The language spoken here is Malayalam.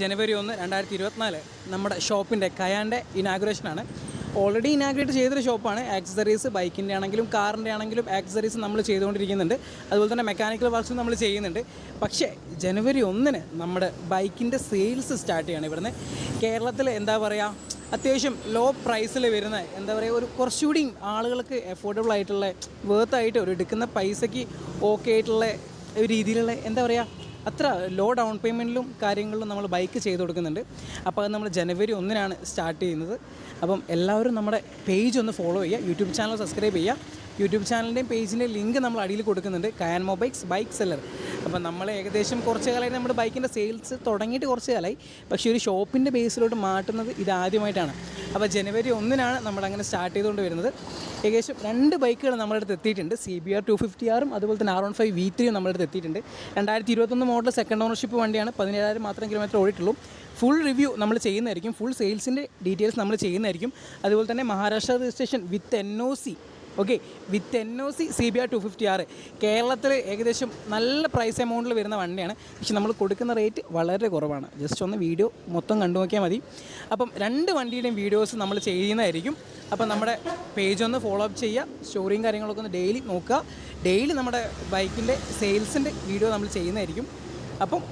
ജനുവരി ഒന്ന് രണ്ടായിരത്തി ഇരുപത്തിനാല് നമ്മുടെ ഷോപ്പിന്റെ കയാന്റെ ഇനാഗുറേഷനാണ്. ഓൾറെഡി ഇനാഗ്രേറ്റ് ചെയ്തൊരു ഷോപ്പാണ് ആക്സസറീസ് ബൈക്കിന്റെ ആണെങ്കിലും കാറിന്റെ ആണെങ്കിലും ആക്സസറീസ് നമ്മൾ ചെയ്തുകൊണ്ടിരിക്കുന്നുണ്ട്. അതുപോലെ തന്നെ മെക്കാനിക്കൽ വർക്ക്സും നമ്മൾ ചെയ്യുന്നുണ്ട്. പക്ഷേ ജനുവരി ഒന്നിന് നമ്മുടെ ബൈക്കിന്റെ സെയിൽസ് സ്റ്റാർട്ട് ചെയ്യണം ഇവിടുന്ന്. കേരളത്തിൽ എന്താ പറയുക അത്യാവശ്യം ലോ പ്രൈസിൽ വരുന്ന എന്താ പറയുക ഒരു കുറച്ചുകൂടി ആളുകൾക്ക് എഫോർഡബിൾ ആയിട്ടുള്ള വേർത്തായിട്ട് ഒരു എടുക്കുന്ന പൈസയ്ക്ക് ഓക്കെ ആയിട്ടുള്ള രീതിയിലുള്ള എന്താ പറയുക അത്ര ലോ ഡൗൺ പേയ്മെന്റിലും കാര്യങ്ങളിലും നമ്മൾ ബൈക്ക് ചെയ്ത് കൊടുക്കുന്നുണ്ട്. അപ്പോൾ അത് നമ്മൾ ജനുവരി ഒന്നിനാണ് സ്റ്റാർട്ട് ചെയ്യുന്നത്. അപ്പം എല്ലാവരും നമ്മുടെ പേജ് ഒന്ന് ഫോളോ ചെയ്യുക. യൂട്യൂബ് ചാനൽ സബ്സ്ക്രൈബ് ചെയ്യുക. യൂട്യൂബ് ചാനലിന്റെയും പേജിന്റെയും ലിങ്ക് നമ്മൾ അടിയിൽ കൊടുക്കുന്നുണ്ട്. കയാൻ മൊബൈക്സ് ബൈക്ക് സെല്ലർ അപ്പം നമ്മൾ ഏകദേശം കുറച്ച് കാലമായി നമ്മുടെ ബൈക്കിന്റെ സെയിൽസ് തുടങ്ങിയിട്ട് കുറച്ച് കാലമായി. പക്ഷേ ഒരു ഷോപ്പിന്റെ ബേസിലോട്ട് മാറ്റുന്നത് ഇതാദ്യമായിട്ടാണ് അപ്പോൾ ജനുവരി ഒന്നിനാണ് നമ്മളങ്ങനെ സ്റ്റാർട്ട് ചെയ്തുകൊണ്ട് വരുന്നത്. ഏകദേശം രണ്ട് ബൈക്കുകൾ നമ്മുടെ അടുത്ത് എത്തിയിട്ടുണ്ട്. C B R two fifty ആറും അതുപോലെ തന്നെ ആർ വൺ ഫൈവ് വി ത്രീയും നമ്മുടെ അടുത്ത് എത്തിയിട്ടുണ്ട്. രണ്ടായിരത്തി ഇരുപത്തൊന്ന് മോഡൽ സെക്കൻഡ് ഓണർഷിപ്പ് വണ്ടിയാണ്. പതിനേഴായിരം മാത്രം കിലോമീറ്റർ ഓടിയിട്ടുള്ളൂ. ഫുൾ റിവ്യൂ നമ്മൾ ചെയ്യുന്നതായിരിക്കും. ഫുൾ സെയിൽസിന്റെ ഡീറ്റെയിൽസ് നമ്മൾ ചെയ്യുന്നതായിരിക്കും. അതുപോലെ തന്നെ Maharashtra registration with N O C okay with N O C C B R two fifty R കേരളത്തിൽ ഏകദേശം നല്ല പ്രൈസ് എമൗണ്ടിൽ വരുന്ന വണ്ടിയാണ്. പക്ഷെ നമ്മൾ കൊടുക്കുന്ന റേറ്റ് വളരെ കുറവാണ്. ജസ്റ്റ് ഒന്ന് വീഡിയോ മൊത്തം കണ്ടു നോക്കിയാൽ മതി. അപ്പം രണ്ട് വണ്ടിയുടെയും വീഡിയോസ് നമ്മൾ ചെയ്യുന്നതായിരിക്കും. അപ്പം നമ്മുടെ പേജ് ഒന്ന് ഫോളോ അപ്പ് ചെയ്യുക സ്റ്റോറിയും കാര്യങ്ങളൊക്കെ ഒന്ന് ഡെയിലി നോക്കുക. ഡെയിലി നമ്മുടെ ബൈക്കിന്റെ സെയിൽസിന്റെ വീഡിയോ നമ്മൾ ചെയ്യുന്നതായിരിക്കും. അപ്പം